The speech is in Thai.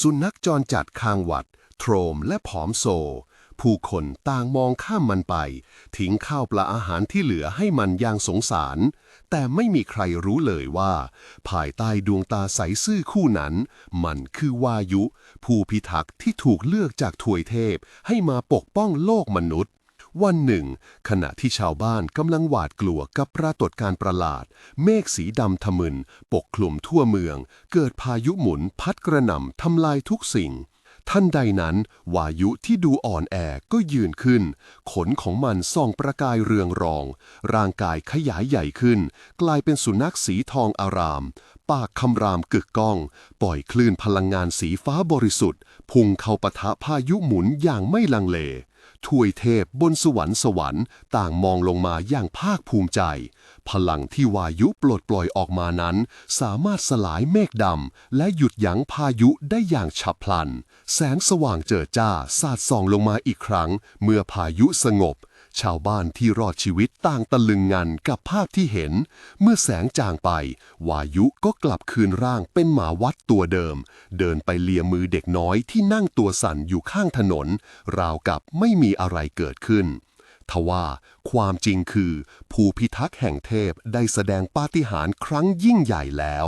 สุนัขจรจัดคางหวัด โทรมและผอมโซ ผู้คนต่างมองข้ามมันไป ทิ้งข้าวปลาอาหารที่เหลือให้มันอย่างสงสาร แต่ไม่มีใครรู้เลยว่า ภายใต้ดวงตาใสซื่อคู่นั้น มันคือวายุ ผู้พิทักษ์ที่ถูกเลือกจากถวยเทพให้มาปกป้องโลกมนุษย์ วันหนึ่ง ขณะที่ชาวบ้านกำลังหวาดกลัวกับปรากฏการณ์ประหลาด เมฆสีดำทะมึน ปกคลุมทั่วเมือง เกิดพายุหมุนพัดกระหน่ำทำลายทุกสิ่ง ท่านใดนั้น วายุที่ดูอ่อนแอก็ยืนขึ้น ขนของมันส่องประกายเรืองรอง ร่างกายขยายใหญ่ขึ้น กลายเป็นสุนัขสีทองอาราม ปากคำรามกึกก้อง ปล่อยคลื่นพลังงานสีฟ้าบริสุทธิ์ พุ่งเข้าปะทะพายุหมุนอย่างไม่ลังเล ถวยเทพบนสวรรค์สวรรค์ต่างมองลงมาอย่างภาคภูมิใจ พลังที่วายุปลดปล่อยออกมานั้น สามารถสลายเมฆดำและหยุดยั้งพายุได้อย่างฉับพลัน แสงสว่างเจิดจ้าสาดส่องลงมาอีกครั้ง เมื่อพายุสงบ ชาวบ้านที่รอดชีวิตต่างตะลึงงันกับภาพที่เห็น เมื่อแสงจางไป วายุก็กลับคืนร่างเป็นหมาวัดตัวเดิม เดินไปเลียมือเด็กน้อยที่นั่งตัวสั่นอยู่ข้างถนน ราวกับไม่มีอะไรเกิดขึ้นทว่าความจริงคือผู้พิทักษ์แห่งเทพได้แสดงปาฏิหาริย์ครั้งยิ่งใหญ่แล้ว